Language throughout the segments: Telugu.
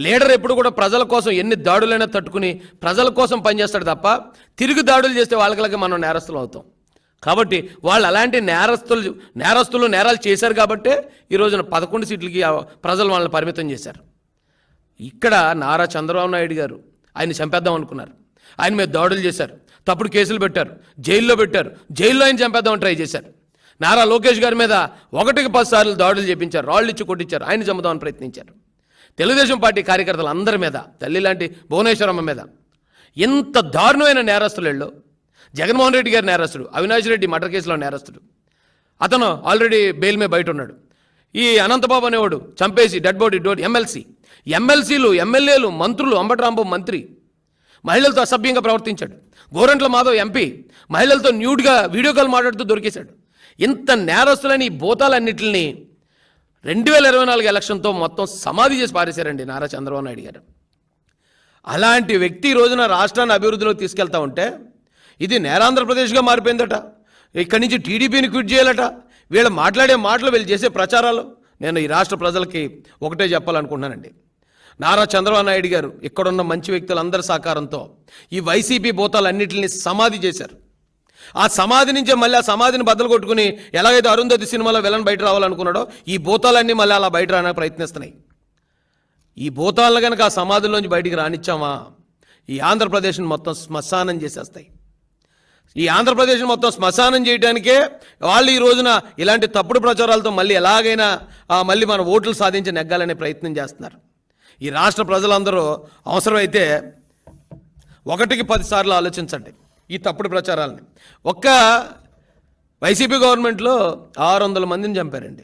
లీడర్ ఎప్పుడు కూడా ప్రజల కోసం ఎన్ని దాడులైనా తట్టుకుని ప్రజల కోసం పనిచేస్తాడు తప్ప తిరిగి దాడులు చేస్తే వాళ్ళకి మనం నేరస్తులు అవుతాం. కాబట్టి వాళ్ళు అలాంటి నేరస్తులు నేరస్తులు నేరాలు చేశారు కాబట్టే ఈ రోజున పదకొండు సీట్లకి ప్రజలు వాళ్ళని పరిమితం చేశారు. ఇక్కడ నారా చంద్రబాబు నాయుడు గారు ఆయన చంపేద్దాం అనుకున్నారు. ఆయన మీద దాడులు చేశారు. తప్పుడు కేసులు పెట్టారు. జైల్లో పెట్టారు. జైల్లో ఆయన చంపేద్దామని ట్రై చేశారు. నారా లోకేష్ గారి మీద ఒకటికి పది సార్లు దాడులు చేపించారు. రాళ్ళు ఇచ్చి కొట్టించారు. ఆయన చంపుదామని ప్రయత్నించారు. తెలుగుదేశం పార్టీ కార్యకర్తలు అందరి మీద తల్లి లాంటి భువనేశ్వరమ్మ మీద. ఇంత దారుణమైన నేరస్తులు వీళ్ళు. జగన్మోహన్ రెడ్డి గారి నేరస్తుడు అవినాష్ రెడ్డి మర్డర్ కేసులో నేరస్తుడు. అతను ఆల్రెడీ బెయిల్ మీద బయట ఉన్నాడు. ఈ అనంతబాబు అనేవాడు చంపేసి డెడ్ బాడీ డోడ్ ఎమ్మెల్సీ. ఎమ్మెల్సీలు ఎమ్మెల్యేలు మంత్రులు అంబటరాంబు మంత్రి. మహిళలతో అసభ్యంగా ప్రవర్తించాడు. గోరంట్ల మాధవ్ ఎంపీ మహిళలతో న్యూడ్గా వీడియో కాల్ మాట్లాడుతూ దొరికేశాడు. ఇంత నేరస్తులని ఈ భూతాలన్నింటిని రెండు వేల ఇరవై నాలుగు ఎలక్షన్తో మొత్తం సమాధి చేసి పారేశారండి నారా చంద్రబాబు నాయుడు గారు. అలాంటి వ్యక్తి రోజున రాష్ట్రాన్ని అభివృద్ధిలోకి తీసుకెళ్తా ఉంటే ఇది నేరాంధ్రప్రదేశ్గా మారిపోయిందట. ఇక్కడి నుంచి టీడీపీని క్విట్ చేయాలట. వీళ్ళు మాట్లాడే మాటలు వీళ్ళు చేసే ప్రచారాలు నేను ఈ రాష్ట్ర ప్రజలకి ఒకటే చెప్పాలనుకుంటున్నానండి. నారా చంద్రబాబు నాయుడు గారు ఇక్కడున్న మంచి వ్యక్తులందరి సహకారంతో ఈ వైసీపీ భూతాలన్నింటినీ సమాధి చేశారు. ఆ సమాధి నుంచే మళ్ళీ ఆ సమాధిని బద్దలు కొట్టుకుని ఎలాగైతే అరుంధతి సినిమాలో వెళ్ళని బయట రావాలనుకున్నాడో ఈ భూతాలన్నీ మళ్ళీ అలా బయట రావడానికి ప్రయత్నిస్తున్నాయి. ఈ భూతాలను కనుక ఆ సమాధిలోంచి బయటికి రానిచ్చామా? ఈ ఆంధ్రప్రదేశ్ని మొత్తం శ్మశానం చేసేస్తాయి. ఈ ఆంధ్రప్రదేశ్ని మొత్తం శ్మశానం చేయడానికే వాళ్ళు ఈ రోజున ఇలాంటి తప్పుడు ప్రచారాలతో మళ్ళీ ఎలాగైనా మళ్ళీ మన ఓట్లు సాధించి నెగ్గాలనే ప్రయత్నం చేస్తున్నారు. ఈ రాష్ట్ర ప్రజలందరూ అవసరమైతే ఒకటికి పదిసార్లు ఆలోచించండి. ఈ తప్పుడు ప్రచారాలని. ఒక్క వైసీపీ గవర్నమెంట్లో ఆరు వందల మందిని చంపారండి.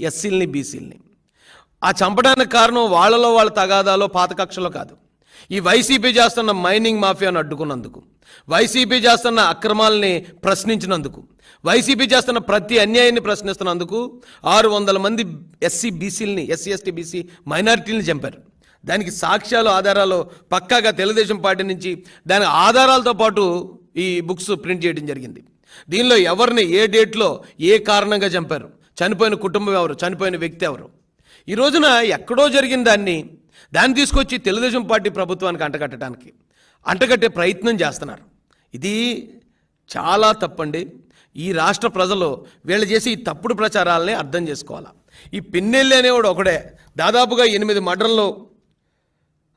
ఎస్సీలని బీసీలని. ఆ చంపడానికి కారణం వాళ్ళలో వాళ్ళ తగాదాలో పాత కక్షలో కాదు. ఈ వైసీపీ చేస్తున్న మైనింగ్ మాఫియాను అడ్డుకున్నందుకు వైసీపీ చేస్తున్న అక్రమాలని ప్రశ్నించినందుకు వైసీపీ చేస్తున్న ప్రతి అన్యాయాన్ని ప్రశ్నిస్తున్నందుకు ఆరు వందల మంది ఎస్సీ బీసీలని ఎస్సీ ఎస్టీ బీసీ మైనారిటీలని చంపారు. దానికి సాక్ష్యాలు ఆధారాలు పక్కాగా తెలుగుదేశం పార్టీ నుంచి దాని ఆధారాలతో పాటు ఈ బుక్స్ ప్రింట్ చేయడం జరిగింది. దీనిలో ఎవరిని ఏ డేట్లో ఏ కారణంగా చంపారు? చనిపోయిన కుటుంబం ఎవరు? చనిపోయిన వ్యక్తి ఎవరు? ఈ రోజున ఎక్కడో జరిగిన దాన్ని దాన్ని తీసుకొచ్చి తెలుగుదేశం పార్టీ ప్రభుత్వానికి అంటగట్టడానికి అంటగట్టే ప్రయత్నం చేస్తున్నారు. ఇది చాలా తప్పండి. ఈ రాష్ట్ర ప్రజలు వీళ్ళు చేసి ఈ తప్పుడు ప్రచారాలని అర్థం చేసుకోవాలి. ఈ పిన్నెల్లి అనేవాడు ఒకడే. దాదాపుగా ఎనిమిది మర్డర్లు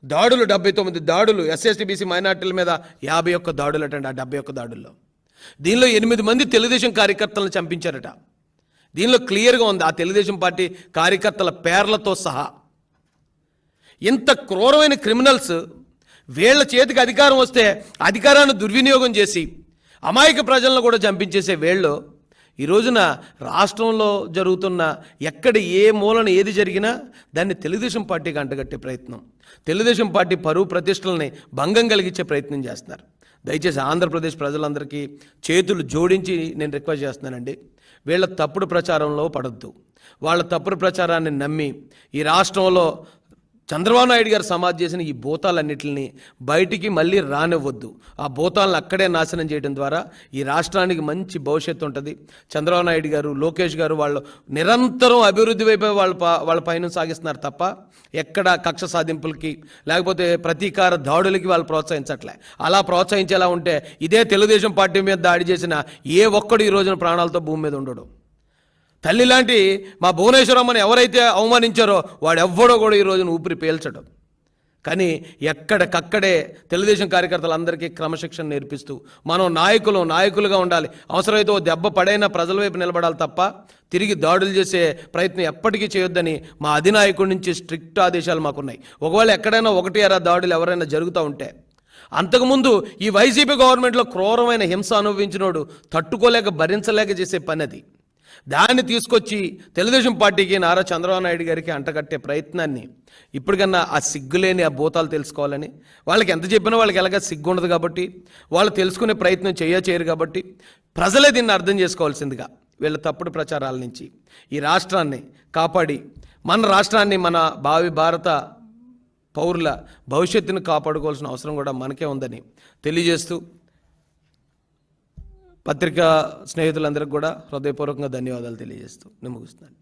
దాడులు డెబ్బై తొమ్మిది దాడులు ఎస్ఎస్టీ బీసీ మైనార్టీల మీద యాభై ఒక్క దాడులు అటండి. ఆ డెబ్బై ఒక్క దాడుల్లో. దీనిలో ఎనిమిది మంది తెలుగుదేశం కార్యకర్తలను చంపించారట. దీనిలో క్లియర్గా ఉంది. ఆ తెలుగుదేశం పార్టీ కార్యకర్తల పేర్లతో సహా. ఇంత క్రూరమైన క్రిమినల్స్ వీళ్ళ చేతికి అధికారం వస్తే అధికారాన్ని దుర్వినియోగం చేసి అమాయక ప్రజలను కూడా చంపించేసే వీళ్ళు ఈ రోజున రాష్ట్రంలో జరుగుతున్న ఎక్కడ ఏ మూలన ఏది జరిగినా దాన్ని తెలుగుదేశం పార్టీకి అంటగట్టే ప్రయత్నం. తెలుగుదేశం పార్టీ పరువు ప్రతిష్టలని భంగం కలిగించే ప్రయత్నం చేస్తున్నారు. దయచేసి ఆంధ్రప్రదేశ్ ప్రజలందరికీ చేతులు జోడించి నేను రిక్వెస్ట్ చేస్తున్నానండి. వీళ్ళ తప్పుడు ప్రచారంలో పడద్దు. వాళ్ళ తప్పుడు ప్రచారాన్ని నమ్మి ఈ రాష్ట్రంలో చంద్రబాబు నాయుడు గారు సమాధి చేసిన ఈ భూతాలన్నింటిని బయటికి మళ్ళీ రానివ్వద్దు. ఆ భూతాలను అక్కడే నాశనం చేయడం ద్వారా ఈ రాష్ట్రానికి మంచి భవిష్యత్తు ఉంటుంది. చంద్రబాబు నాయుడు గారు లోకేష్ గారు వాళ్ళు నిరంతరం అభివృద్ధి వైపు వాళ్ళ వాళ్ళ పైన సాగిస్తున్నారు తప్ప ఎక్కడ కక్ష సాధింపులకి లేకపోతే ప్రతీకార దాడులకి వాళ్ళు ప్రోత్సహించట్లే. అలా ప్రోత్సహించేలా ఉంటే ఇదే తెలుగుదేశం పార్టీ మీద దాడి చేసిన ఏ ఒక్కడు ఈ రోజున ప్రాణాలతో భూమి మీద ఉండడు. తల్లి లాంటి మా భువనేశ్వరమ్మని ఎవరైతే అవమానించారో వాడు ఎవ్వడో కూడా ఈ రోజున ఊపిరి పీల్చడం. కానీ ఎక్కడికక్కడే తెలుగుదేశం కార్యకర్తలందరికీ క్రమశిక్షణ నేర్పిస్తూ మనం నాయకులు నాయకులుగా ఉండాలి. అవసరమైతే ఓ దెబ్బ పడైనా ప్రజల వైపు నిలబడాలి తప్ప తిరిగి దాడులు చేసే ప్రయత్నం ఎప్పటికీ చేయొద్దని మా అధినాయకుడి నుంచి స్ట్రిక్ట్ ఆదేశాలు మాకున్నాయి. ఒకవేళ ఎక్కడైనా ఒకటి అరా దాడులు ఎవరైనా జరుగుతూ ఉంటే అంతకుముందు ఈ వైసీపీ గవర్నమెంట్లో క్రూరమైన హింస అనుభవించినోడు తట్టుకోలేక భరించలేక చేసే పని అది. దాన్ని తీసుకొచ్చి తెలుగుదేశం పార్టీకి నారా చంద్రబాబు నాయుడు గారికి అంటగట్టే ప్రయత్నాన్ని ఇప్పటికన్నా ఆ సిగ్గులేని ఆ భూతాలు తెలుసుకోవాలని వాళ్ళకి ఎంత చెప్పినా వాళ్ళకి ఎలాగ సిగ్గు ఉండదు కాబట్టి వాళ్ళు తెలుసుకునే ప్రయత్నం చేయ చేయరు కాబట్టి ప్రజలే దీన్ని అర్థం చేసుకోవాల్సిందిగా వీళ్ళ తప్పుడు ప్రచారాల నుంచి. ఈ రాష్ట్రాన్ని కాపాడి మన రాష్ట్రాన్ని మన భావి భారత పౌరుల భవిష్యత్తును కాపాడుకోవాల్సిన అవసరం కూడా మనకే ఉందని తెలియజేస్తూ పత్రికా స్నేహితులందరికీ కూడా హృదయపూర్వకంగా ధన్యవాదాలు తెలియజేస్తూ నేను ముగిస్తున్నాను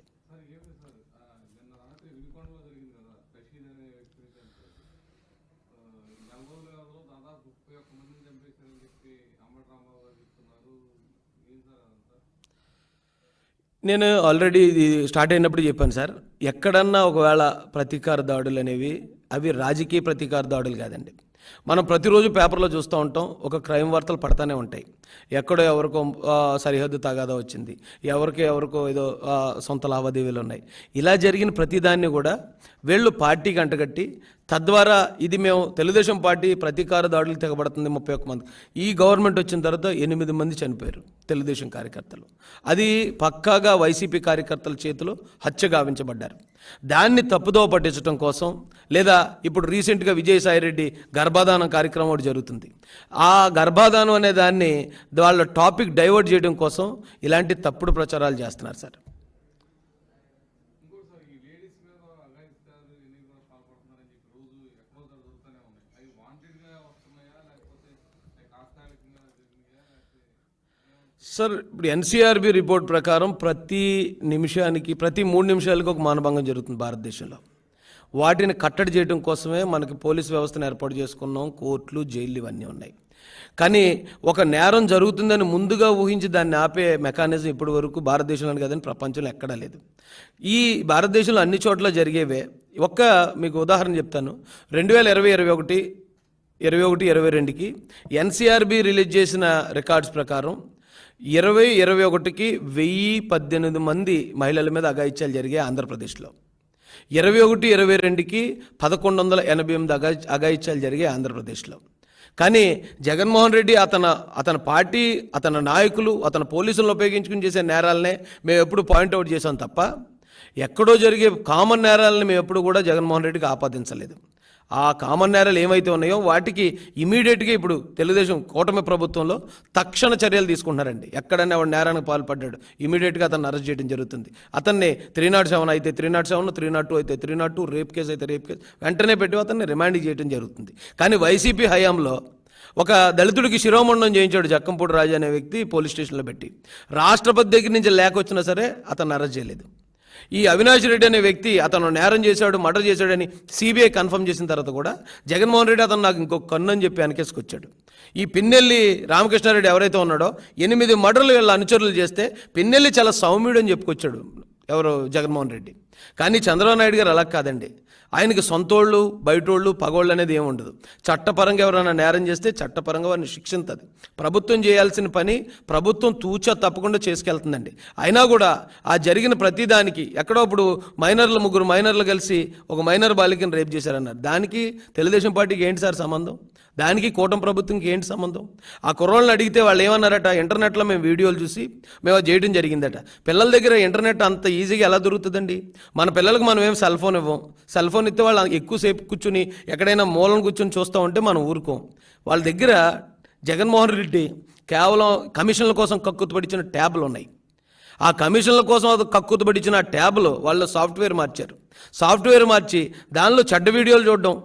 నేను ఆల్రెడీ ఇది స్టార్ట్ అయినప్పుడు చెప్పాను సార్ ఎక్కడన్నా ఒకవేళ ప్రతీకార దాడులు అనేవి అవి రాజకీయ ప్రతీకార దాడులు కాదండి. మనం ప్రతిరోజు పేపర్లో చూస్తూ ఉంటాం ఒక క్రైమ్ వార్తలు పడతానే ఉంటాయి. ఎక్కడో ఎవరికో సరిహద్దు తగాదా వచ్చింది ఎవరికో ఎవరికో ఏదో సొంత లావాదేవీలు ఉన్నాయి. ఇలా జరిగిన ప్రతిదాన్ని కూడా వీళ్ళు పార్టీకి అంటగట్టి తద్వారా ఇది మేము తెలుగుదేశం పార్టీ ప్రతీకార దాడులు తెగబడుతుంది ముప్పై ఒక్క మంది. ఈ గవర్నమెంట్ వచ్చిన తర్వాత ఎనిమిది మంది చనిపోయారు తెలుగుదేశం కార్యకర్తలు. అది పక్కాగా వైసీపీ కార్యకర్తల చేతిలో హత్య గావించబడ్డారు. దాన్ని తప్పుదోవ పట్టించడం కోసం లేదా ఇప్పుడు రీసెంట్గా విజయసాయిరెడ్డి గర్భాధానం కార్యక్రమం ఒకటి జరుగుతుంది. ఆ గర్భాధానం అనే దాన్ని వాళ్ళ టాపిక్ డైవర్ట్ చేయడం కోసం ఇలాంటి తప్పుడు ప్రచారాలు చేస్తున్నారు సార్ ఇంకోటి సార్ ఈ లేడీస్ మీద అఘాయిత్యాలు ఇవన్నీ కూడా పాల్పడుతున్నారని చెప్పి రోజు ఎక్కడో దగ్గర దొరుకుతూనే ఉన్నాయి అవి వాంటెడ్గా వస్తున్నాయా లేకపోతే తాత్కాలికంగా జరిగినాయా లేకపోతే సార్ ఇప్పుడు ఎన్సీఆర్బి రిపోర్ట్ ప్రకారం ప్రతి నిమిషానికి ప్రతి మూడు నిమిషాలకు ఒక మానభంగం జరుగుతుంది భారతదేశంలో. వాటిని కట్టడి చేయడం కోసమే మనకి పోలీస్ వ్యవస్థను ఏర్పాటు చేసుకున్నాం కోర్టులు జైళ్ళు ఇవన్నీ ఉన్నాయి. కానీ ఒక నేరం జరుగుతుందని ముందుగా ఊహించి దాన్ని ఆపే మెకానిజం ఇప్పటి వరకు భారతదేశంలో కదని ప్రపంచంలో ఎక్కడా లేదు. ఈ భారతదేశంలో అన్ని చోట్ల జరిగేవే. ఒక్క మీకు ఉదాహరణ చెప్తాను. రెండు వేల ఇరవై ఇరవై ఒకటి ఇరవై ఒకటి ఇరవై రెండుకి ఎన్సీఆర్బి రిలీజ్ చేసిన రికార్డ్స్ ప్రకారం ఇరవై ఇరవై ఒకటికి వెయ్యి పద్దెనిమిది మంది మహిళల మీద అఘాయిత్యాలు జరిగాయి ఆంధ్రప్రదేశ్లో. ఇరవై ఒకటి ఇరవై రెండుకి పదకొండు వందల ఎనభై ఎనిమిది అగా అఘాయిత్యాలు జరిగాయి ఆంధ్రప్రదేశ్లో. కానీ జగన్మోహన్ రెడ్డి అతన అతని పార్టీ అతని నాయకులు అతని పోలీసులను ఉపయోగించుకుని చేసే నేరాలనే మేము ఎప్పుడు పాయింట్అవుట్ చేసాం తప్ప ఎక్కడో జరిగే కామన్ నేరాలని మేము ఎప్పుడు కూడా జగన్మోహన్ రెడ్డికి ఆపాదించలేదు. ఆ కామన్ నేరాలు ఏమైతే ఉన్నాయో వాటికి ఇమీడియట్గా ఇప్పుడు తెలుగుదేశం కూటమి ప్రభుత్వంలో తక్షణ చర్యలు తీసుకుంటున్నారండి. ఎక్కడైనా వాడు నేరానికి పాల్పడ్డాడు ఇమీడియట్గా అతన్ని అరెస్ట్ చేయడం జరుగుతుంది. అతన్ని త్రీ నాట్ సెవెన్ అయితే three nought seven three nought two అయితే three nought two rape case అయితే రేప్ కేసు వెంటనే పెట్టి అతన్ని రిమాండ్ చేయడం జరుగుతుంది. కానీ వైసీపీ హయాంలో ఒక దళితుడికి శిరోమండం చేయించాడు జక్కంపూడి రాజు అనే వ్యక్తి పోలీస్ స్టేషన్లో పెట్టి. రాష్ట్రపతి దగ్గర నుంచి లేఖ వచ్చినా సరే అతను అరెస్ట్ చేయలేదు. ఈ అవినాష్ రెడ్డి అనే వ్యక్తి అతను నేరం చేశాడు మర్డర్ చేశాడని సిబిఐ కన్ఫర్మ్ చేసిన తర్వాత కూడా జగన్మోహన్ రెడ్డి అతను నాకు ఇంకొక కన్ను అని చెప్పి వెనకేసుకొచ్చాడు. ఈ పిన్నెల్లి రామకృష్ణారెడ్డి ఎవరైతే ఉన్నాడో ఎనిమిది మర్డర్లు వీళ్ళ అనుచరులు చేస్తే పిన్నెల్లి చాలా సౌమ్యుడు అని చెప్పుకొచ్చాడు ఎవరు జగన్మోహన్ రెడ్డి. కానీ చంద్రబాబు నాయుడు గారు అలా కాదండి. ఆయనకి సొంతోళ్ళు బయటోళ్ళు పగోళ్ళు అనేది ఏమి ఉండదు. చట్టపరంగా ఎవరైనా నేరం చేస్తే చట్టపరంగా వారిని శిక్షించదు. ప్రభుత్వం చేయాల్సిన పని ప్రభుత్వం తూచా తప్పకుండా చేసుకెళ్తుందండి. అయినా కూడా ఆ జరిగిన ప్రతిదానికి ఎక్కడో ఇప్పుడు మైనర్లు ముగ్గురు మైనర్లు కలిసి ఒక మైనర్ బాలికను రేపు చేశారన్నారు. దానికి తెలుగుదేశం పార్టీకి ఏంటి సార్ సంబంధం? దానికి కూటమి ప్రభుత్వంకి ఏంటి సంబంధం? ఆ కుర్రోళ్ళని అడిగితే వాళ్ళు ఏమన్నారట? ఇంటర్నెట్లో మేము వీడియోలు చూసి మేము చేయడం జరిగిందట. పిల్లల దగ్గర ఇంటర్నెట్ అంత ఈజీగా ఎలా దొరుకుతుందండి? మన పిల్లలకు మనం ఏం సెల్ ఫోన్ ఇవ్వం? సెల్ ఫోన్ ఇస్తే వాళ్ళు ఎక్కువసేపు కూర్చుని ఎక్కడైనా మూలం కూర్చొని చూస్తూ ఉంటే మనం ఊరుకోం. వాళ్ళ దగ్గర జగన్మోహన్ రెడ్డి కేవలం కమిషన్ల కోసం కక్కుతుపడిచిన ట్యాబ్లు ఉన్నాయి. ఆ కమిషన్ల కోసం అది కక్కుతుపడిచిన ఆ ట్యాబ్లో వాళ్ళు సాఫ్ట్వేర్ మార్చారు. సాఫ్ట్వేర్ మార్చి దానిలో చెడ్డ వీడియోలు చూడడం.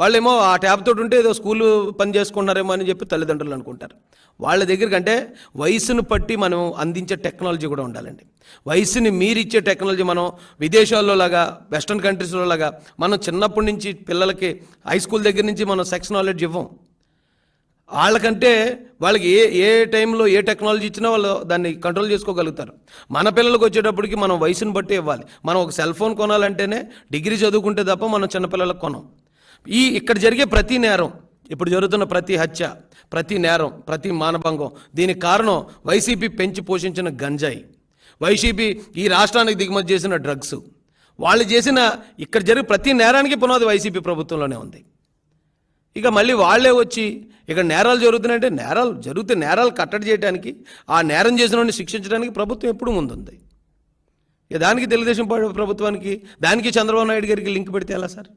వాళ్ళేమో ఆ ట్యాబ్ తోటి ఉంటే ఏదో స్కూల్ పని చేసుకుంటున్నారేమో అని చెప్పి తల్లిదండ్రులు అనుకుంటారు. వాళ్ళ దగ్గర కంటే వయసును బట్టి మనం అందించే టెక్నాలజీ కూడా ఉండాలండి. వయసుని మీరిచ్చే టెక్నాలజీ మనం విదేశాల్లో లాగా వెస్ట్రన్ కంట్రీస్లో లాగా మనం చిన్నప్పటి నుంచి పిల్లలకి హై స్కూల్ దగ్గర నుంచి మనం సెక్స్ నాలెడ్జ్ ఇవ్వం. వాళ్ళకంటే వాళ్ళకి ఏ ఏ టైంలో ఏ టెక్నాలజీ ఇచ్చినా వాళ్ళు దాన్ని కంట్రోల్ చేసుకోగలుగుతారు. మన పిల్లలకు వచ్చేటప్పటికి మనం వయసును బట్టి ఇవ్వాలి. మనం ఒక సెల్ ఫోన్ కొనాలంటేనే డిగ్రీ చదువుకుంటే తప్ప మనం చిన్నపిల్లలకు కొనం. ఈ ఇక్కడ జరిగే ప్రతి నేరం ఇప్పుడు జరుగుతున్న ప్రతి హత్య ప్రతి నేరం ప్రతి మానభంగం దీనికి కారణం వైసీపీ పెంచి పోషించిన గంజాయి. వైసీపీ ఈ రాష్ట్రానికి దిగుమతి చేసిన డ్రగ్స్. వాళ్ళు చేసిన ఇక్కడ జరిగే ప్రతి నేరానికి పునాది వైసీపీ ప్రభుత్వంలోనే ఉంది. ఇక మళ్ళీ వాళ్ళే వచ్చి ఇక్కడ నేరాలు జరుగుతున్నాయంటే నేరాలు జరిగితే నేరాలు కట్టడి చేయడానికి ఆ నేరం చేసిన శిక్షించడానికి ప్రభుత్వం ఎప్పుడు ముందుంది? ఇక దానికి తెలుగుదేశం ప్రభుత్వానికి దానికి చంద్రబాబు నాయుడు గారికి లింక్ పెడితే ఎలా సార్?